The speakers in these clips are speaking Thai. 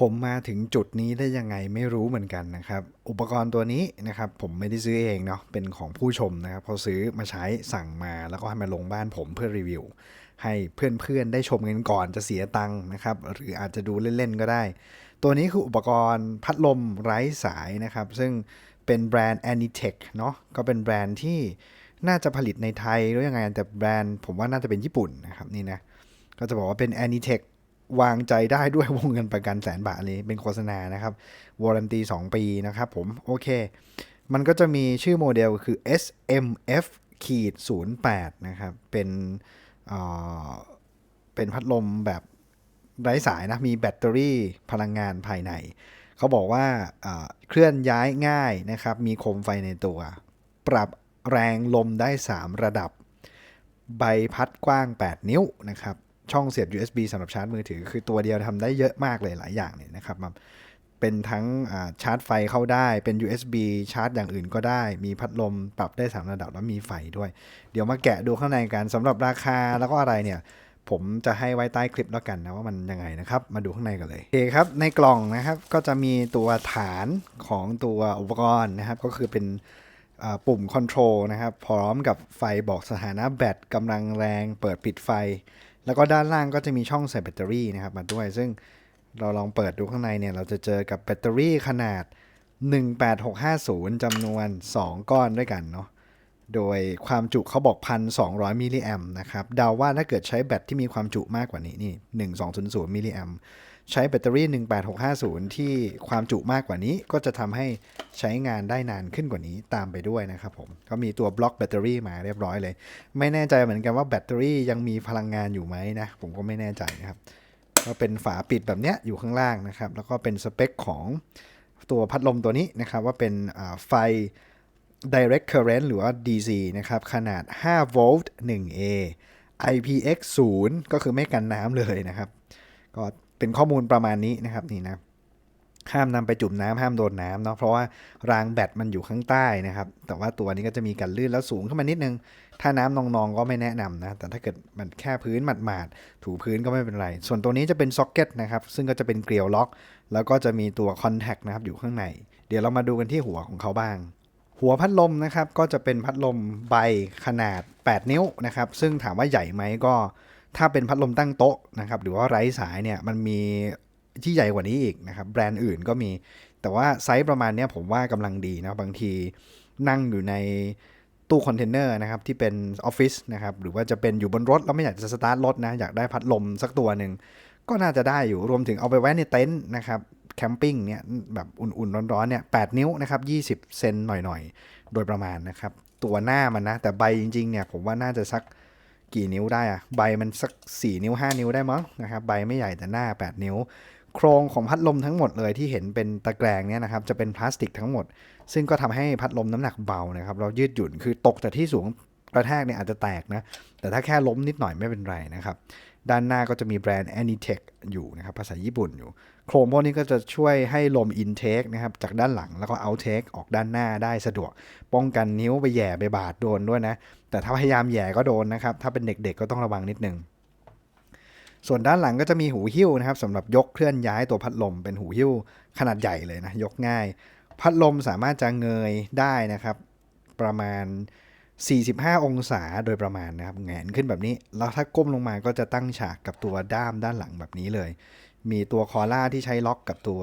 ผมมาถึงจุดนี้ได้ยังไงไม่รู้เหมือนกันนะครับ อุปกรณ์ตัวนี้นะครับ ผมไม่ได้ซื้อเองเนาะเป็นของผู้ชมนะครับเขาซื้อมาใช้สั่งมาแล้วก็ให้มาลงบ้านผมเพื่อรีวิว ให้เพื่อนๆได้ชมกันก่อนจะเสียตังค์นะครับ หรืออาจจะดูเล่นๆก็ได้ ตัวนี้คืออุปกรณ์พัดลมไร้สายนะครับ ซึ่งเป็นแบรนด์ Anitech เนาะก็เป็นแบรนด์ที่น่าจะผลิตในไทยหรือยังไงแต่แบรนด์ผมว่าน่าจะเป็นญี่ปุ่นนะครับนี่นะก็จะบอกว่าเป็น Anitech วางใจได้ด้วยวงเงินประกันแสนบาทนี้เป็นโฆษณานะครับวารันตี 2 ปีนะครับผม โอเค มันก็จะมีชื่อโมเดลคือ SMF ขีด08 นะครับ เป็นเเป็นพัดลมแบบไร้สายนะ มีแบตเตอรี่พลังงานภายใน เขาบอกว่าเอ่อเคลื่อนย้ายง่ายนะครับ มีโคมไฟในตัว ปรับแรงลมได้ 3 ระดับ ใบพัดกว้าง 8 นิ้วนะครับ ช่องเสียบ USB สำหรับชาร์จมือถือ คือตัวเดียวทำได้เยอะมากเลยหลายอย่างเนี่ยนะครับมาเป็นทั้งชาร์จไฟเข้าได้เป็น USB ชาร์จอย่างอื่นก็ได้ มีพัดลมปรับได้ 3 ระดับแล้วมีไฟด้วย เดี๋ยวมาแกะดูข้างในกันสำหรับราคาแล้วก็อะไรเนี่ย ผมจะให้ไว้ใต้คลิปแล้วกันนะว่ามันยังไงนะครับ มาดูข้างในกันเลยโอเคครับในกล่องนะครับก็จะมีตัวฐานของตัวอุปกรณ์นะครับก็คือเป็นปุ่มคอนโทรลนะครับ พร้อมกับไฟบอกสถานะแบตกำลังแรง เปิดปิดไฟ แล้วก็ด้านล่างก็จะมีช่องใส่แบตเตอรี่นะครับมาด้วย ซึ่งเราลองเปิดดูข้างในเนี่ย เราจะเจอกับแบตเตอรี่ขนาด 18650 จำนวน 2 ก้อนด้วยกันเนาะ โดยความจุเขาบอก 1,200 มิลลิแอมนะครับ เดาว่าถ้าเกิดใช้แบตที่มีความจุมากกว่านี้นี่ 1200 มิลลิแอม ใช้แบตเตอรี่ 18650 ที่ความจุมากกว่านี้ก็จะทำให้ใช้งานได้นานขึ้นกว่านี้ตามไปด้วยนะครับผม ก็มีตัวบล็อกแบตเตอรี่มาเรียบร้อยเลย ไม่แน่ใจเหมือนกันว่าแบตเตอรี่ยังมีพลังงานอยู่ไหมนะ ผมก็ไม่แน่ใจนะครับ ก็เป็นฝาปิดแบบเนี้ยอยู่ข้างล่างนะครับ แล้วก็เป็นสเปคของตัวพัดลมตัวนี้นะครับ ว่าเป็นไฟ direct current หรือว่า DC นะครับ ขนาด5โวลต์ 1A IPX 0ก็คือไม่กันน้ำเลยนะครับ ก็ เป็นข้อมูลประมาณนี้นะครับนี่นะห้ามนำไปจุ่มน้ำห้ามโดนน้ำเนาะเพราะว่ารางแบตมันอยู่ข้างใต้นะครับ แต่ว่าตัวนี้ก็จะมีกันลื่นแล้วสูงขึ้นมานิดนึง ถ้าน้ำนองๆก็ไม่แนะนำนะ แต่ถ้าเกิดมันแค่พื้นหมาดๆถูพื้นก็ไม่เป็นไร ส่วนตัวนี้จะเป็นซ็อกเก็ตนะครับ ซึ่งก็จะเป็นเกลียวล็อก แล้วก็จะมีตัวคอนแทคนะครับอยู่ข้างใน เดี๋ยวเรามาดูกันที่หัวของเขาบ้าง หัวพัดลมนะครับก็จะเป็นพัดลมใบขนาด 8 นิ้วนะครับซึ่งถามว่าใหญ่ไหมก็ ถ้าเป็นพัดลมตั้งโต๊ะนะครับ หรือว่าไร้สายเนี่ยมันมีที่ใหญ่กว่านี้อีกนะครับ แบรนด์อื่นก็มี แต่ว่าไซส์ประมาณนี้ผมว่ากำลังดีนะบางทีนั่งอยู่ในตู้คอนเทนเนอร์นะครับที่เป็นออฟฟิศนะครับหรือว่าจะเป็นอยู่บนรถแล้วไม่อยากจะสตาร์ทรถนะอยากได้พัดลมสักตัวหนึ่งก็น่าจะได้อยู่รวมถึงเอาไปไว้ในเต็นท์นะครับแคมปิ้งเนี่ยแบบอุ่นๆ ร้อนๆเนี่ย8นิ้วนะครับ20 เซนหน่อยๆ โดยประมาณนะครับ ตัวหน้ามันนะ แต่ใบจริงๆเนี่ยผมว่าน่าจะสัก กี่นิ้วได้อะใบมันสัก 4 นิ้ว 5 นิ้วได้มั้งนะครับใบไม่ใหญ่แต่หน้า 8 นิ้ว โครงของพัดลมทั้งหมดเลยที่เห็นเป็นตะแกรงเนี่ยนะครับจะเป็นพลาสติกทั้งหมด ซึ่งก็ทำให้พัดลมน้ำหนักเบานะครับเรายืดหยุ่นคือตกจากที่สูงกระแทกเนี่ยอาจจะแตกนะแต่ถ้าแค่ล้มนิดหน่อยไม่เป็นไรนะครับ ด้านหน้าก็จะมีแบรนด์ Anitech อยู่นะครับภาษาญี่ปุ่นอยู่ โครงพวกนี้ก็จะช่วยให้ลม intake นะครับจากด้านหลังแล้วก็ outtake ออกด้านหน้าได้สะดวก ป้องกันนิ้วไปแย่ไปบาดโดนด้วยนะ แต่ถ้าพยายามแย่ก็โดนนะครับ ถ้าเป็นเด็กๆก็ต้องระวังนิดนึงส่วนด้านหลังก็จะมีหูหิ้วนะครับสำหรับยกเคลื่อนย้ายตัวพัดลมเป็นหูหิ้วขนาดใหญ่เลยนะยกง่าย พัดลมสามารถจะเงยได้นะครับ ประมาณ 45 องศาโดยประมาณนะครับแงนขึ้นแบบนี้ แล้วถ้าก้มลงมาก็จะตั้งฉากกับตัวด้ามด้านหลังแบบนี้เลย มีตัวคอล่าที่ใช้ล็อกกับตัว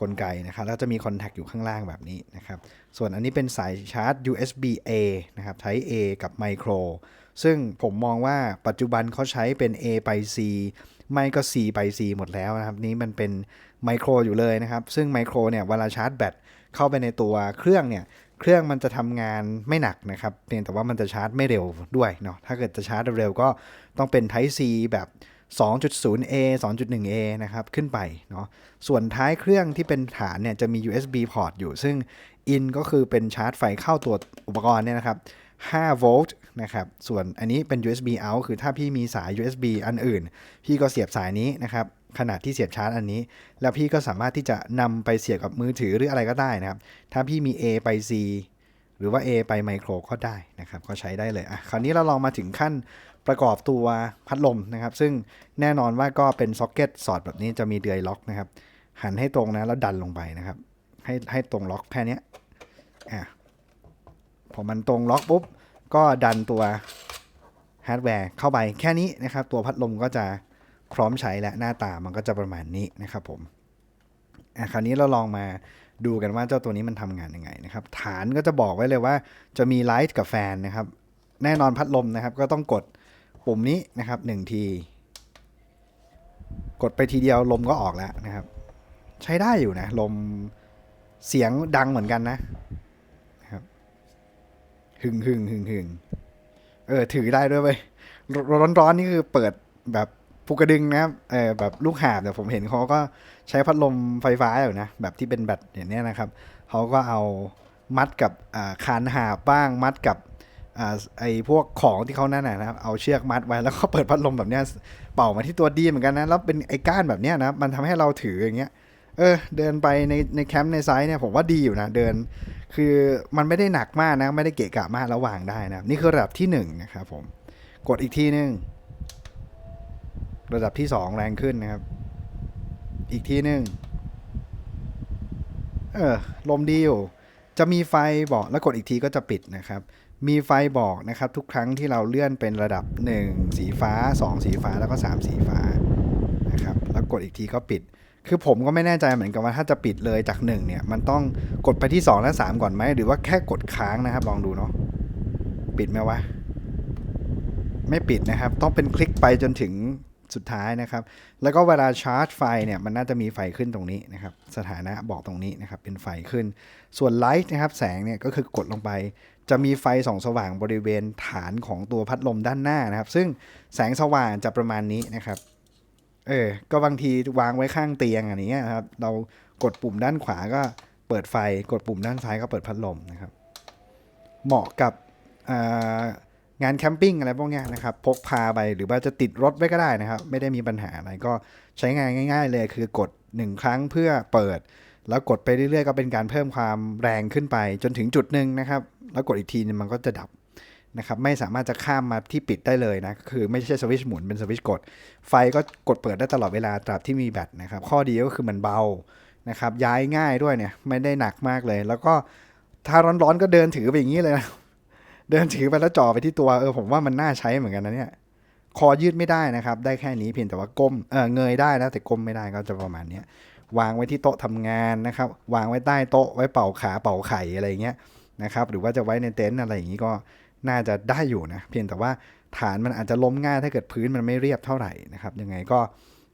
กลไกนะครับ แล้วจะมีคอนแทคอยู่ข้างล่างแบบนี้นะครับ ส่วนอันนี้เป็นสายชาร์จ USB A นะครับ Type A กับ Micro ซึ่งผมมองว่าปัจจุบันเขาใช้เป็น A ไป C ไม่ก็ C ไป C หมดแล้วนะครับ นี้มันเป็นไมโครอยู่เลยนะครับ ซึ่งไมโครเนี่ยเวลาชาร์จแบตเข้าไปในตัวเครื่องเนี่ย เครื่องมันจะทำงานไม่หนักนะครับ เพียงแต่ว่ามันจะชาร์จไม่เร็วด้วยเนาะถ้าเกิดจะชาร์จเร็วก็ต้องเป็น Type C แบบ 2.0A 2.1A นะครับ ขึ้นไปเนาะส่วนท้ายเครื่องที่เป็นฐานเนี่ยจะมี USB port อยู่ ซึ่ง in ก็คือเป็นชาร์จไฟเข้าตัวอุปกรณ์เนี่ยนะครับ 5 โวลต์นะครับ ส่วนอันนี้เป็น USB out คือถ้าพี่มีสาย USB อันอื่น พี่ก็เสียบสายนี้นะครับ ขนาดที่เสียบชาร์จอันนี้ แล้วพี่ก็สามารถที่จะนำไปเสียบกับมือถือหรืออะไรก็ได้นะครับ ถ้าพี่มี A ไป C หรือว่า A ไปไมโครก็ได้นะครับ ก็ใช้ได้เลย อะ คราวนี้เราลองมาถึงขั้นประกอบตัวพัดลมนะครับ ซึ่งแน่นอนว่าก็เป็นซ็อกเก็ตสอดแบบนี้จะมีเดือยล็อกนะครับ หันให้ตรงนะแล้วดันลงไปนะครับ ให้ให้ตรงล็อกแค่เนี้ยอะ พอมันตรงล็อกปุ๊บ ก็ดันตัวฮาร์ดแวร์เข้าไปแค่นี้นะครับ ตัวพัดลมก็จะพร้อมใช้และหน้าตามันก็จะประมาณนี้นะครับผมอะคราวนี้เราลองมาดูกันว่าเจ้าตัวนี้มันทำงานยังไงนะครับ ฐานก็จะบอกไว้เลยว่าจะมีไลท์กับแฟนนะครับ แน่นอนพัดลมนะครับ ก็ต้องกดปุ่มนี้นะครับหนึ่งทีกดไปทีเดียวลมก็ออกแล้วนะครับ ใช้ได้อยู่นะ ลมเสียงดังเหมือนกันนะ หึงหึงหึงหึงเออ ถือได้ด้วยเว้ยร้อนร้อนๆนี่คือเปิดแบบภูกระดึงนะครับเออแบบลูกหาบแต่ผมเห็นเขาก็ใช้พัดลมไฟฟ้าอยู่นะ แบบที่เป็นแบตอย่างเนี้ยนะครับเขาก็เอามัดกับอ่าคานหาบบ้างมัดกับอ่าไอพวกของที่เขานั่นนะนะครับเอาเชือกมัดไว้แล้วก็เปิดพัดลมแบบเนี้ยเป่ามาที่ตัวดีเหมือนกันนะแล้วเป็นไอ้ก้านแบบเนี้ยนะมันทำให้เราถืออย่างเงี้ย เออ เดินไปในในแคมป์ในไซต์เนี่ยผมว่าดีอยู่นะเดิน คือมันไม่ได้หนักมากนะ ไม่ได้เกะกะมากแล้ววางได้นะ นี่คือระดับที่หนึ่งนะครับผมกดอีกทีนึงระดับที่สองแรงขึ้นนะครับ อีกทีนึงเออลมดีอยู่จะมีไฟบอกแล้วกดอีกทีก็จะปิดนะครับ มีไฟบอกนะครับ ทุกครั้งที่เราเลื่อนเป็นระดับ 1 สีฟ้า 2 สีฟ้าแล้วก็ 3 สีฟ้านะครับ แล้วกดอีกทีก็ปิด คือผมก็ไม่แน่ใจเหมือนกันว่าถ้าจะปิดเลยจาก1เนี่ย มันต้องกดไปที่2และ3ก่อนไหม หรือว่าแค่กดค้างนะครับ ลองดูเนาะปิดไหมวะ ไม่ปิดนะครับ ต้องเป็นคลิกไปจนถึงสุดท้ายนะครับ แล้วก็เวลาชาร์จไฟเนี่ย มันน่าจะมีไฟขึ้นตรงนี้นะครับ สถานะบอกตรงนี้นะครับ เป็นไฟขึ้น ส่วนไลท์นะครับ แสงเนี่ยก็คือกดลงไป จะมีไฟส่องสว่างบริเวณฐานของตัวพัดลมด้านหน้านะครับ ซึ่งแสงสว่างจะประมาณนี้นะครับ เออ ก็บางทีวางไว้ข้างเตียงอันนี้นะครับ เรากดปุ่มด้านขวาก็เปิดไฟ กดปุ่มด้านซ้ายก็เปิดพัดลมนะครับ เหมาะกับงานแคมปิ้งอะไรพวกนี้นะครับ พกพาไปหรือว่าจะติดรถไว้ก็ได้นะครับ ไม่ได้มีปัญหาอะไรก็ใช้งานง่าย ๆ เลยคือกด 1 ครั้งเพื่อเปิด แล้วกดไปเรื่อยๆ ก็เป็นการเพิ่มความแรงขึ้นไป จนถึงจุดหนึ่งนะครับ แล้วกดอีกทีนึงมันก็จะดับ นะครับไม่สามารถจะข้ามมาที่ปิดได้เลยนะคือไม่ใช่สวิชหมุนเป็นสวิชกด ไฟก็กดเปิดได้ตลอดเวลาตราบที่มีแบตนะครับข้อดีก็คือมันเบานะครับย้ายง่ายด้วยเนี่ยไม่ได้หนักมากเลย แล้วก็ถ้าร้อนๆก็เดินถือไปอย่างนี้เลยนะเดินถือไปแล้วจ่อไปที่ตัวเออผมว่ามันน่าใช้เหมือนกันนะเนี่ยคอยืดไม่ได้นะครับ ได้แค่นี้เพียงแต่ว่าก้มเออเงยได้นะแต่ก้มไม่ได้ก็จะประมาณนี้วางไว้ที่โต๊ะทำงานนะครับ วางไว้ใต้โต๊ะไว้เป่าขาเป่าไข่อะไรเงี้ยนะครับ หรือว่าจะไว้ในเต็นท์อะไรอย่างนี้ก็ น่าจะได้อยู่นะ เพียงแต่ว่าฐานมันอาจจะล้มง่ายถ้าเกิดพื้นมันไม่เรียบเท่าไหร่นะครับ ยังไงก็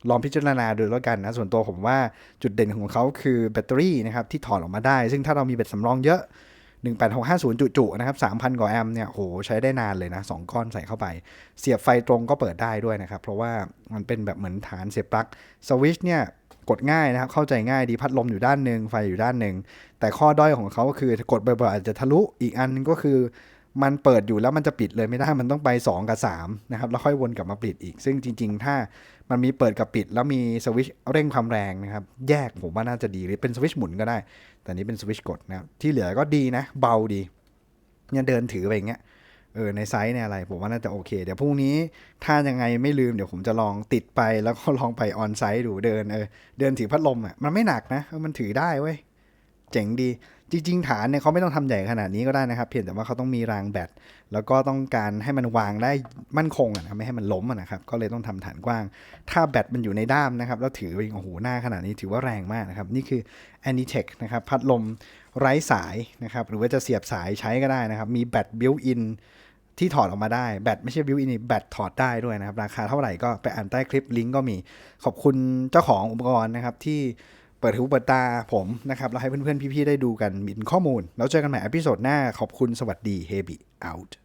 ลองพิจารณาดูแล้วกันนะ ส่วนตัวผมว่าจุดเด่นของเขาคือแบตเตอรี่นะครับที่ถอดออกมาได้ ซึ่งถ้าเรามีแบตสำรองเยอะ 18650 จุๆนะครับ 3,000 กว่าแอมป์เนี่ยโหใช้ได้นานเลยนะ 2 ก้อนใส่เข้าไป เสียบไฟตรงก็เปิดได้ด้วยนะครับ เพราะว่ามันเป็นแบบเหมือนฐานเสียบปลั๊กสวิตช์เนี่ยกดง่ายนะครับ เข้าใจง่ายดีพัดลมอยู่ด้านหนึ่งไฟอยู่ด้านหนึ่งแต่ข้อด้อยของเขาก็คือกดบ่อยๆอาจจะทะลุอีกอันนึงก็คือ มันเปิดอยู่แล้วมันจะปิดเลยไม่ได้ มันต้องไป 2 กับ3นะครับ แล้วค่อยวนกลับมาปิดอีก ซึ่งจริง ๆ ถ้ามันมีเปิดกับปิด แล้วมีสวิชเร่งความแรงนะครับ แยกผมว่าน่าจะดีหรือเป็นสวิชหมุนก็ได้ แต่นี้เป็นสวิชกดนะครับที่เหลือก็ดีนะ เบาดีเนี่ยเดินถือไปอย่างเงี้ย เออในไซส์ในอะไร ผมว่าน่าจะโอเค เดี๋ยวพรุ่งนี้ถ้ายังไงไม่ลืมเดี๋ยวผมจะลองติดไปแล้วก็ลองไปออนไซต์ดูเดินเออเดินถือพัดลมอะมันไม่หนักนะมันถือได้เว้ย เจ๋งดี จริง ๆ ฐานเนี่ยเขาไม่ต้องทำใหญ่ขนาดนี้ก็ได้นะครับ เพียงแต่ว่าเขาต้องมีรางแบต แล้วก็ต้องการให้มันวางได้มั่นคงอะนะไม่ให้มันล้มนะครับ ก็เลยต้องทำฐานกว้าง ถ้าแบตมันอยู่ในด้ามนะครับ แล้วถือไปโอ้โหหน้าขนาดนี้ถือว่าแรงมากนะครับ นี่คือ Anitech นะครับพัดลมไร้สายนะครับหรือว่าจะเสียบสายใช้ก็ได้นะครับ มีแบตบิวอินที่ถอดออกมาได้แบตไม่ใช่บิวอินแบตถอดได้ด้วยนะครับ ราคาเท่าไหร่ก็ไปอ่านใต้คลิปลิงก์ก็มีขอบคุณเจ้าของอุปกรณ์นะครับที่ เปิดหูเปิดตาผมนะครับแล้วให้เพื่อนๆ พี่ๆ ได้ดูกันมีข้อมูล แล้วเจอกันใหม่อพิโซดหน้าขอบคุณสวัสดีเฮบิ out